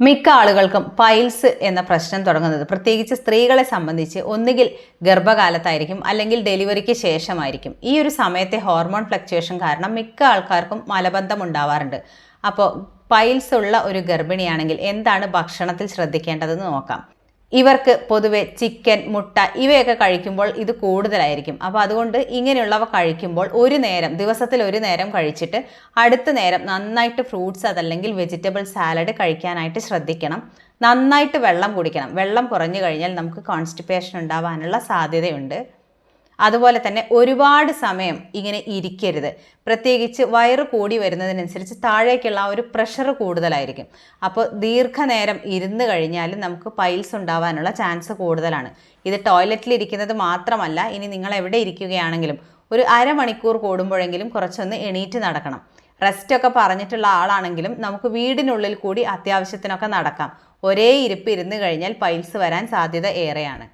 മിക്ക ആളുകൾക്കും പൈൽസ് എന്ന പ്രശ്നം തുടങ്ങുന്നത്. പ്രത്യേകിച്ച് സ്ത്രീകളെ സംബന്ധിച്ച് ഒന്നുകിൽ ഗർഭകാലത്തായിരിക്കും അല്ലെങ്കിൽ ഡെലിവറിക്ക് ശേഷമായിരിക്കും. ഈ ഒരു സമയത്തെ ഹോർമോൺ ഫ്ലക്ച്വേഷൻ കാരണം മിക്ക ആൾക്കാർക്കും മലബന്ധം ഉണ്ടാവാറുണ്ട് അപ്പോൾ പൈൽസ് ഉള്ള ഒരു ഗർഭിണിയാണെങ്കിൽ എന്താണ് ഭക്ഷണത്തിൽ ശ്രദ്ധിക്കേണ്ടതെന്ന് നോക്കാം. ഇവർക്ക് പൊതുവെ ചിക്കൻ മുട്ട ഇവയൊക്കെ കഴിക്കുമ്പോൾ ഇത് കൂടുതലായിരിക്കും. അപ്പോൾ അതുകൊണ്ട് ഇങ്ങനെയുള്ളവ കഴിക്കുമ്പോൾ ഒരു നേരം ദിവസത്തിൽ ഒരു നേരം കഴിച്ചിട്ട് അടുത്ത നേരം നന്നായിട്ട് ഫ്രൂട്ട്സ് അതല്ലെങ്കിൽ വെജിറ്റബിൾ സാലഡ് കഴിക്കാനായിട്ട് ശ്രദ്ധിക്കണം. നന്നായിട്ട് വെള്ളം കുടിക്കണം. വെള്ളം കുറഞ്ഞു കഴിഞ്ഞാൽ നമുക്ക് കോൺസ്റ്റിപ്പേഷൻ ഉണ്ടാവാനുള്ള സാധ്യതയുണ്ട്. അതുപോലെ തന്നെ ഒരുപാട് സമയം ഇങ്ങനെ ഇരിക്കരുത്. പ്രത്യേകിച്ച് വയറ് കൂടി വരുന്നതിനനുസരിച്ച് താഴേക്കുള്ള ഒരു പ്രഷർ കൂടുതലായിരിക്കും. അപ്പോൾ ദീർഘനേരം ഇരുന്ന് കഴിഞ്ഞാൽ നമുക്ക് പൈൽസ് ഉണ്ടാവാനുള്ള ചാൻസ് കൂടുതലാണ്. ഇത് ടോയ്ലറ്റിൽ ഇരിക്കുന്നത് മാത്രമല്ല ഇനി നിങ്ങൾ എവിടെ ഇരിക്കുകയാണെങ്കിലും ഒരു അരമണിക്കൂർ കൂടുമ്പോഴെങ്കിലും കുറച്ചൊന്ന് എണീറ്റ് നടക്കണം. റെസ്റ്റ് ഒക്കെ പറഞ്ഞിട്ടുള്ള ആളാണെങ്കിലും നമുക്ക് വീടിനുള്ളിൽ കൂടി അത്യാവശ്യത്തിനൊക്കെ നടക്കാം. ഒരേ ഇരിപ്പ് ഇരുന്ന് കഴിഞ്ഞാൽ പൈൽസ് വരാൻ സാധ്യത ഏറെയാണ്.